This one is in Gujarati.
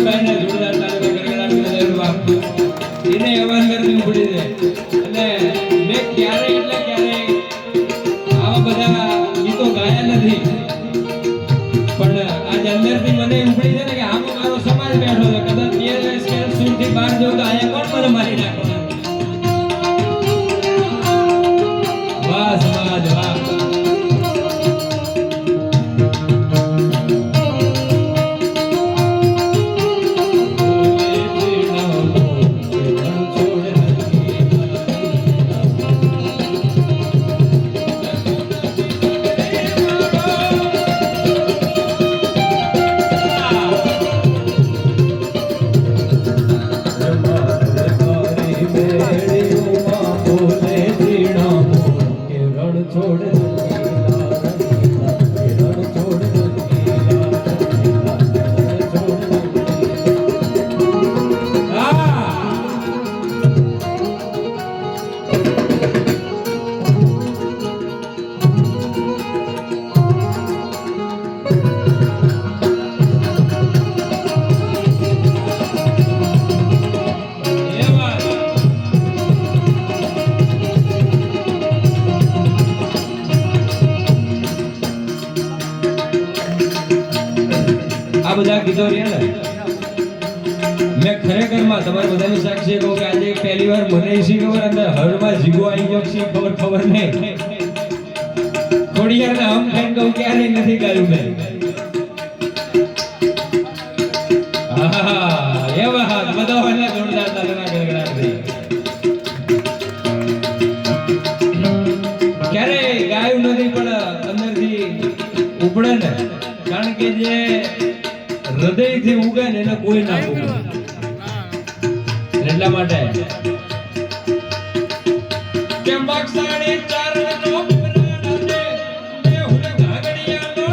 કિશનભાઈના જોરદાર તાલીમ ગણગણાટ ગાયા નથી. પણ આજ અંદરથી મને ઉપડી છે ને કે આમ મારો સમાજ બેઠો છે. કદાચ બે સ્કેલ સુરથી બહાર જવું તો આયા કોણ મને મારી આ બધા ગીતો રહ્યા ને. મેં ખરેખરમાં તમારે બધાની સાક્ષી કહું કે આજે પહેલી વાર મને શી ખબર? અંદર હળમાં જીગો આવી ગયો છે, ખબર ખબર નહીં. થોડી વાર આમ થઈને કહું ક્યારે નથી ગાયું મેં. એવા હાથ બધા. ક્યારેય ગાયું નથી, પણ અંદરથી ઉપડે ને. કારણ કે જે હૃદયથી ઉગે ને એને કોઈ ના ઉગે એટલા માટે કે બક્ષાડી ચારણનો પ્રાણાને, મેહુલ ઘાગડિયાનો